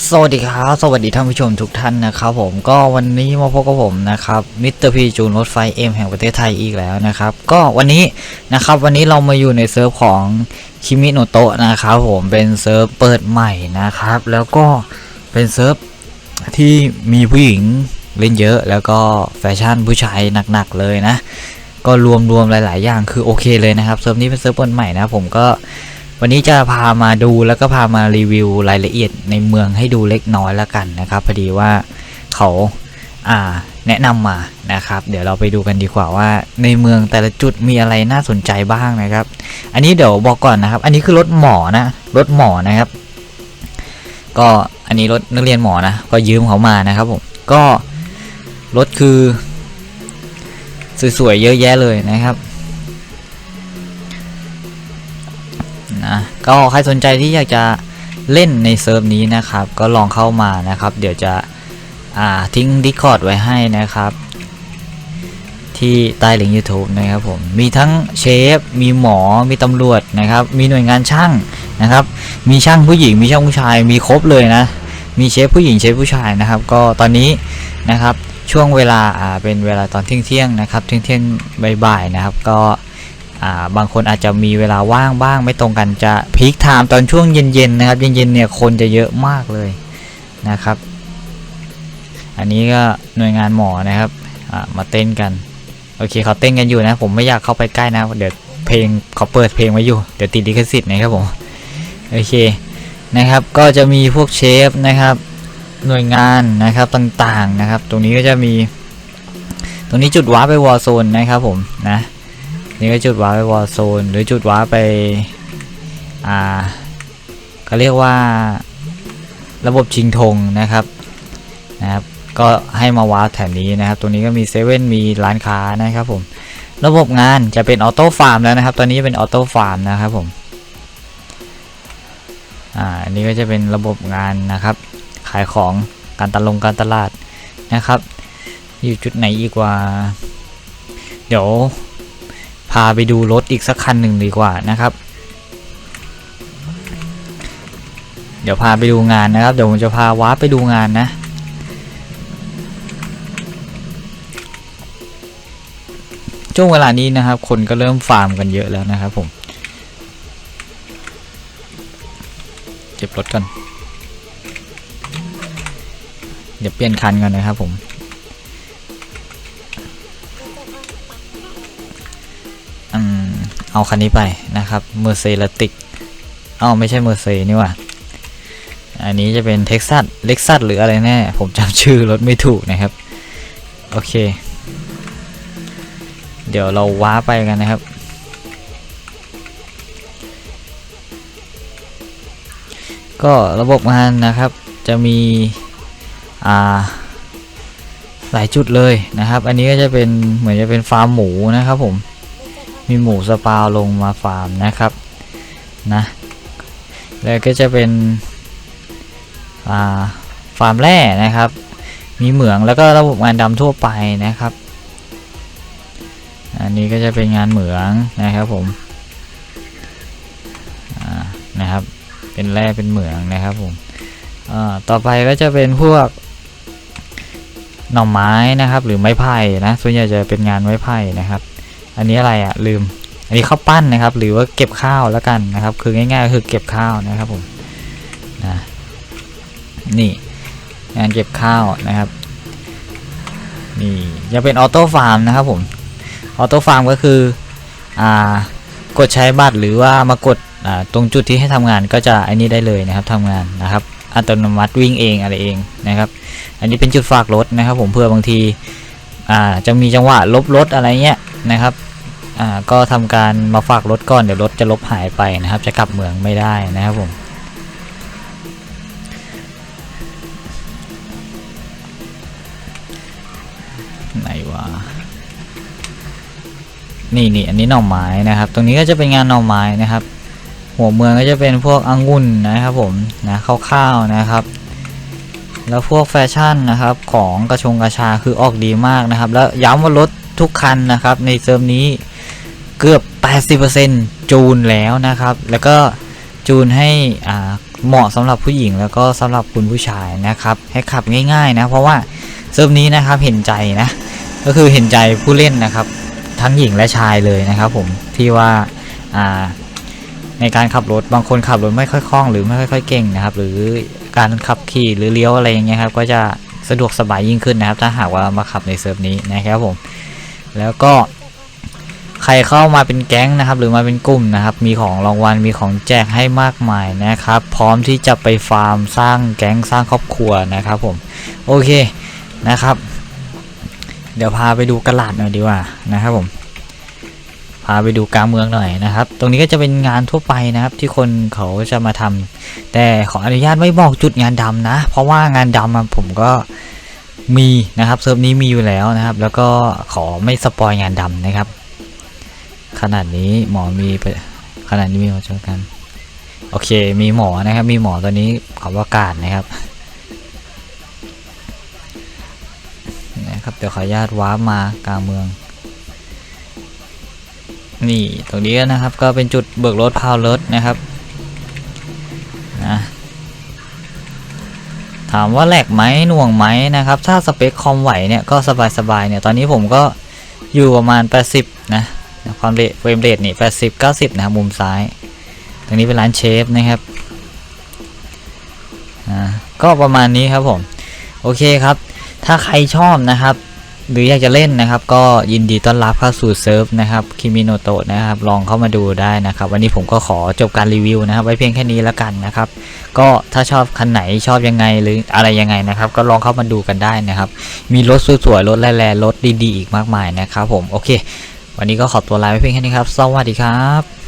สวัสดีครับ สวัสดีท่านผู้ชมทุกท่านนะครับผมก็วันนี้มาพบกับผมนะครับมิสเตอร์พีจูนรถไฟเอ็มแห่งประเทศไทยอีกแล้วนะครับ ก็วันนี้นะครับวันนี้เรามาอยู่ในเซิร์ฟของคิมิโนโตะนะครับผมเป็นเซิร์ฟเปิดใหม่นะครับ แล้วก็เป็นเซิร์ฟที่มีผู้หญิงเล่นเยอะ แล้วก็แฟชั่นผู้ชายหนักๆเลยนะ ก็รวมๆหลาย ๆ อย่างคือโอเคเลยนะครับเซิร์ฟนี้เป็นเซิร์ฟเปิดใหม่นะผมก็ วันนี้จะพามาดูแล้วก็พามารีวิวรายละเอียดในเมืองให้ดูเล็กน้อยแล้วกันนะครับพอดีว่าเขาอ่าแนะนำมานะครับ เดี๋ยวเราไปดูกันดีกว่าว่า ในเมืองแต่ละจุดมีอะไรน่าสนใจบ้างนะครับ อันนี้เดี๋ยวบอกก่อนนะครับ อันนี้คือรถหมอนะรถหมอนะครับ ก็อันนี้รถนักเรียนหมอนะก็ยืมเขามานะครับผมก็รถคือ สวยๆเยอะแยะเลยนะครับ ก็ใครสนใจที่อยากจะเล่นในเซิร์ฟนี้นะครับ ก็ลองเข้ามานะครับ เดี๋ยวจะทิ้ง Discord ไว้ให้นะครับ ที่ใต้ลิงก์ YouTube นะครับผม มีทั้งเชฟ มีหมอ มีตำรวจนะครับ มีหน่วยงานช่างนะครับ มีช่างผู้หญิง มีช่างผู้ชาย มีครบเลยนะ มีเชฟผู้หญิง เชฟผู้ชายนะครับ ก็ตอนนี้นะครับช่วงเวลาเป็นเวลาตอนเที่ยงเที่ยงนะครับ เที่ยงเที่ยงบ่ายๆนะครับ ก็ บางคนอาจจะมีเวลาว่างบ้าง ไม่ตรงกันจะพีคไทม์ตอนช่วงเย็นๆนะครับ เย็นๆเนี่ยคนจะเยอะมากเลยนะครับ อันนี้ก็หน่วยงานหมอนะครับมาเต้นกันโอเคเขาเต้นกันอยู่นะ ผมไม่อยากเข้าไปใกล้นะเดี๋ยวเพลงเขาเปิดเพลงไว้อยู่เดี๋ยวติดลิขสิทธิ์นะครับผมโอเคนะครับก็จะมีพวกเชฟนะครับหน่วยงานนะครับต่างๆนะครับ ตรงนี้ก็จะมี ตรงนี้จุดว้าไปวอร์โซนนะครับผมนะ นี่ก็จุดว้าร์ปไปวอร์โซนหรือจุดว้าร์ปไป อ่าก็เรียกว่าระบบชิงธงนะครับนะครับก็ให้มาวาร์แถวนี้นะครับ ตรงนี้ก็มีเซเว่นมีร้านค้านะครับผมระบบงานจะเป็นออโต้ฟาร์มแล้วนะครับ ตอนนี้เป็นออโต้ฟาร์มนะครับผมอ่าอันนี้ก็จะเป็นระบบงานนะครับ ขายของการตลงการตลาดนะครับ อยู่จุดไหนอีกว่า เดี๋ยว พาไปดูรถอีกสักคันหนึ่งดีกว่านะครับ เดี๋ยวพาไปดูงานนะครับ เดี๋ยวผมจะพาวาร์ปไปดูงานนะ ช่วงเวลานี้นะครับ คนก็เริ่มฟาร์มกันเยอะแล้วนะครับผมเก็บรถกันเดี๋ยวเปลี่ยนคันกันนะครับผม เอาคันนี้ไปนะครับเมอร์เซลติกเอ้าไม่ใช่เมอร์เซนี่หว่าอันนี้จะเป็นเท็กซัสเล็กซัสหรืออะไรแน่ ผมจำชื่อรถไม่ถูกนะครับ โอเค เดี๋ยวเราว้าไปกันนะครับ ก็ระบบงานนะครับจะมีอ่าหลายจุดเลยนะครับ อันนี้ก็จะเป็นเหมือนจะเป็นฟาร์มหมูนะครับผม มีหมูสปาลงมาฟาร์มนะครับนะแล้วก็จะเป็นาฟาร์มแร่นะครับ มีเหมืองแล้วก็ระบบงานดำทั่วไปนะครับ อันนี้ก็จะเป็นงานเหมืองนะครับผมอ่านะครับ เป็นแร่เป็นเหมืองนะครับผมต่อไปก็จะเป็นพวกหน่อไม้นะครับ หรือไม้ไผ่นะส่วนใหญ่จะเป็นงานไม้ไผ่นะครับ อันนี้อะไรอะ่ะลืม อันนี้ข้าวปั้นนะครับ หรือว่าเก็บข้าวแล้วกันนะครับ คือง่ายๆก็คือเก็บข้าวนะครับผมนะนี่งานเก็บข้าวนะครับนี่จะเป็นออโต้ฟาร์มนะครับผมออโต้ฟาร์มก็คืออ่ากดใช้บัตรหรือว่ามากดอ่าตรงจุดที่ให้ทำงานก็จะอันนี้ได้เลยนะครับทำงานนะครับอัตโนมัติวิ่งเองอะไรเองนะครับ อันนี้เป็นจุดฝากรถนะครับ ผมเพื่อบางทีอ่าจะมีจังหวะลบรถอะไรเงี้ย นะครับอ่าก็ทำการมาฝากรถก่อนเดี๋ยวรถจะลบหายไปนะครับ จะกลับเมืองไม่ได้นะครับผมไหนวะนี่นี่อันนี้หน่อไม้นะครับ ตรงนี้ก็จะเป็นงานหน่อไม้นะครับ หัวเมืองก็จะเป็นพวกองุ่นนะครับผมนะข้าวๆนะครับ แล้วพวกแฟชั่นนะครับของกระชงกระชาคือออกดีมากนะครับ แล้วย้ำว่ารถ ทุกคันนะครับ ในเซิร์ฟนี้เกือบ 80%จูนแล้วนะครับ แล้วก็จูนให้อ่าเหมาะสำหรับผู้หญิงแล้วก็สำหรับคุณผู้ชายนะครับให้ขับง่าย ๆ นะ เพราะว่าเซิร์ฟนี้นะครับเห็นใจนะ ก็คือเห็นใจผู้เล่นนะครับ ทั้งหญิงและชายเลยนะครับ ผมที่ว่าอ่าในการขับรถบางคนขับรถไม่ค่อยคล่องหรือไม่ค่อยเก่งนะครับ หรือการขับขี่หรือเลี้ยวอะไรอย่างเงี้ยครับ ก็จะสะดวกสบายยิ่งขึ้นนะครับ ถ้าหากว่ามาขับในเซิร์ฟนี้นะครับผม แล้วก็ใครเข้ามาเป็นแก๊งนะครับ หรือมาเป็นกลุ่มนะครับ มีของรางวัลมีของแจกให้มากมายนะครับ พร้อมที่จะไปฟาร์มสร้างแก๊งสร้างครอบครัวนะครับผมโอเคนะครับ เดี๋ยวพาไปดูกระลาดหน่อยดีกว่านะครับผมพาไปดูกลางเมืองหน่อยนะครับ ตรงนี้ก็จะเป็นงานทั่วไปนะครับ ที่คนเขาจะมาทำแต่ขออนุญาตไม่บอกจุดงานดำนะ เพราะว่างานดำอะผมก็ มีนะครับเซิร์ฟนี้มีอยู่แล้วนะครับ แล้วก็ขอไม่สปอยงานดำนะครับ ขนาดนี้หมอมีไปขนาดนี้มีมาเจอกัน โอเคมีหมอนะครับ มีหมอตัวนี้ขอประกาศนะครับนะครับเดี๋ยวขออนุญาตว้าร์ปมากลางเมือง นี่ตรงนี้นะครับก็เป็นจุดเบิกรถพาวรถนะครับ ถามว่าแหลกไหมหน่วงไหมนะครับ ถ้าสเปคคอมไหวเนี่ยก็สบายๆเนี่ย ตอนนี้ผมก็อยู่ประมาณ 80 นะความเรทเฟรมเรทนี่80 90 นะครับมุมซ้าย ตรงนี้เป็นร้านเชฟนะครับอ่าก็ประมาณนี้ครับผม โอเคครับ ถ้าใครชอบนะครับ หรืออยากจะเล่นนะครับ ก็ยินดีต้อนรับเข้าสู่เซิร์ฟนะครับคิมิโนโตะนะครับ ลองเข้ามาดูได้นะครับ วันนี้ผมก็ขอจบการรีวิวนะครับ ไว้เพียงแค่นี้แล้วกันนะครับ ก็ถ้าชอบคันไหนชอบยังไงหรืออะไรยังไงนะครับ ก็ลองเข้ามาดูกันได้นะครับ มีรถสวยๆรถแร่ๆรถดีๆอีกมากมายนะครับ ผมโอเค วันนี้ก็ขอตัวลาไปเพียงแค่นี้ครับ สวัสดีครับ